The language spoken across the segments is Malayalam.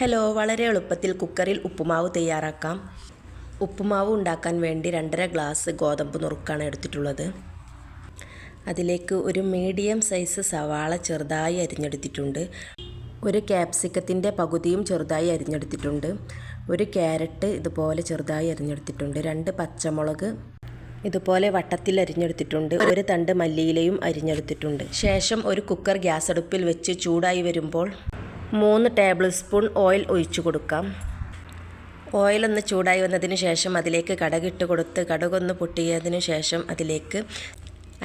ഹലോ വളരെ എളുപ്പത്തിൽ കുക്കറിൽ ഉപ്പുമാവ് തയ്യാറാക്കാം. ഉപ്പുമാവ് ഉണ്ടാക്കാൻ വേണ്ടി രണ്ടര ഗ്ലാസ് ഗോതമ്പ് നുറുക്കാണ് എടുത്തിട്ടുള്ളത്. അതിലേക്ക് ഒരു മീഡിയം സൈസ് സവാള ചെറുതായി അരിഞ്ഞെടുത്തിട്ടുണ്ട്. ഒരു ക്യാപ്സിക്കത്തിന്റെ പകുതിയും ചെറുതായി അരിഞ്ഞെടുത്തിട്ടുണ്ട്. ഒരു ക്യാരറ്റ് ഇതുപോലെ ചെറുതായി അരിഞ്ഞെടുത്തിട്ടുണ്ട്. രണ്ട് പച്ചമുളക് ഇതുപോലെ വട്ടത്തിൽ അരിഞ്ഞെടുത്തിട്ടുണ്ട്. ഒരു തണ്ട് മല്ലിയിലയും അരിഞ്ഞെടുത്തിട്ടുണ്ട്. ശേഷം ഒരു കുക്കർ ഗ്യാസ് അടുപ്പിൽ വെച്ച് ചൂടായി വരുമ്പോൾ മൂന്ന് ടേബിൾ സ്പൂൺ ഓയിൽ ഒഴിച്ചു കൊടുക്കാം. ഓയിലൊന്ന് ചൂടായി വന്നതിന് ശേഷം അതിലേക്ക് കടകിട്ട് കൊടുത്ത് കടകൊന്ന് പൊട്ടിയതിന് ശേഷം അതിലേക്ക്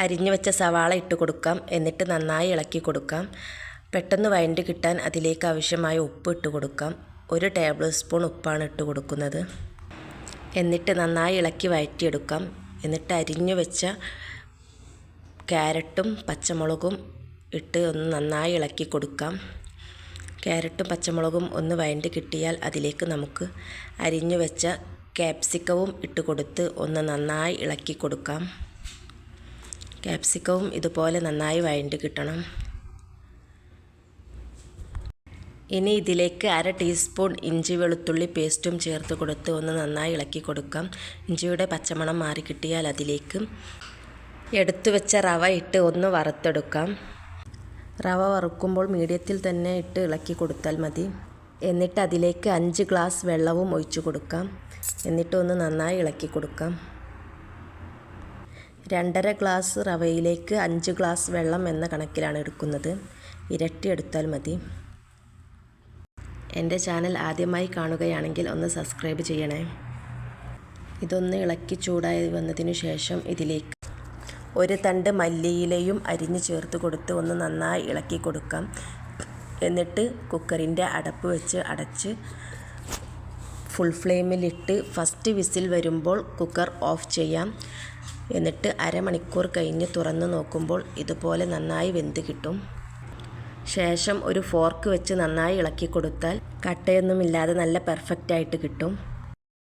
അരിഞ്ഞു വെച്ച സവാള ഇട്ട് കൊടുക്കാം. എന്നിട്ട് നന്നായി ഇളക്കി കൊടുക്കാം. പെട്ടെന്ന് വൈൻഡ് കിട്ടാൻ അതിലേക്ക് ആവശ്യമായ ഉപ്പ് ഇട്ട് കൊടുക്കാം. ഒരു ടേബിൾ സ്പൂൺ ഉപ്പാണ് ഇട്ട് കൊടുക്കുന്നത്. എന്നിട്ട് നന്നായി ഇളക്കി വഴറ്റിയെടുക്കാം. എന്നിട്ട് അരിഞ്ഞു വെച്ച ക്യാരറ്റും പച്ചമുളകും ഇട്ട് ഒന്ന് നന്നായി ഇളക്കി കൊടുക്കാം. ക്യാരറ്റും പച്ചമുളകും ഒന്ന് വഴണ്ടി കിട്ടിയാൽ അതിലേക്ക് നമുക്ക് അരിഞ്ഞു വെച്ച ക്യാപ്സിക്കവും ഇട്ട് കൊടുത്ത് ഒന്ന് നന്നായി ഇളക്കി കൊടുക്കാം. ക്യാപ്സിക്കവും ഇതുപോലെ നന്നായി വഴണ്ടി കിട്ടണം. ഇനി ഇതിലേക്ക് അര ടീസ്പൂൺ ഇഞ്ചി വെളുത്തുള്ളി പേസ്റ്റും ചേർത്ത് കൊടുത്ത് ഒന്ന് നന്നായി ഇളക്കി കൊടുക്കാം. ഇഞ്ചിയുടെ പച്ചമണം മാറി കിട്ടിയാൽ അതിലേക്ക് എടുത്തു വെച്ച റവ ഇട്ട് ഒന്ന് വറുത്തെടുക്കാം. റവ വറുക്കുമ്പോൾ മീഡിയത്തിൽ തന്നെ ഇട്ട് ഇളക്കി കൊടുത്താൽ മതി. എന്നിട്ട് അതിലേക്ക് അഞ്ച് ഗ്ലാസ് വെള്ളവും ഒഴിച്ചു കൊടുക്കാം. എന്നിട്ട് ഒന്ന് നന്നായി ഇളക്കി കൊടുക്കാം. രണ്ടര ഗ്ലാസ് റവയിലേക്ക് അഞ്ച് ഗ്ലാസ് വെള്ളം എന്ന കണക്കിലാണ് എടുക്കുന്നത്. ഇരട്ടി എടുത്താൽ മതി. എന്റെ ചാനൽ ആദ്യമായി കാണുകയാണെങ്കിൽ ഒന്ന് സബ്സ്ക്രൈബ് ചെയ്യണേ. ഇതൊന്ന് ഇളക്കി ചൂടായി വന്നതിന് ശേഷം ഇതിലേക്ക് ഒരു തണ്ട് മല്ലിയിലയും അരിഞ്ഞ് ചേർത്ത് കൊടുത്ത് ഒന്ന് നന്നായി ഇളക്കി കൊടുക്കാം. എന്നിട്ട് കുക്കറിന്റെ അടപ്പ് വെച്ച് അടച്ച് ഫുൾ ഫ്ലെയിമിലിട്ട് ഫസ്റ്റ് വിസിൽ വരുമ്പോൾ കുക്കർ ഓഫ് ചെയ്യാം. എന്നിട്ട് അരമണിക്കൂർ കഴിഞ്ഞ് തുറന്ന് നോക്കുമ്പോൾ ഇതുപോലെ നന്നായി വെന്ത് കിട്ടും. ശേഷം ഒരു ഫോർക്ക് വെച്ച് നന്നായി ഇളക്കി കൊടുത്താൽ കട്ടയൊന്നുമില്ലാതെ നല്ല പെർഫെക്റ്റ് ആയിട്ട് കിട്ടും.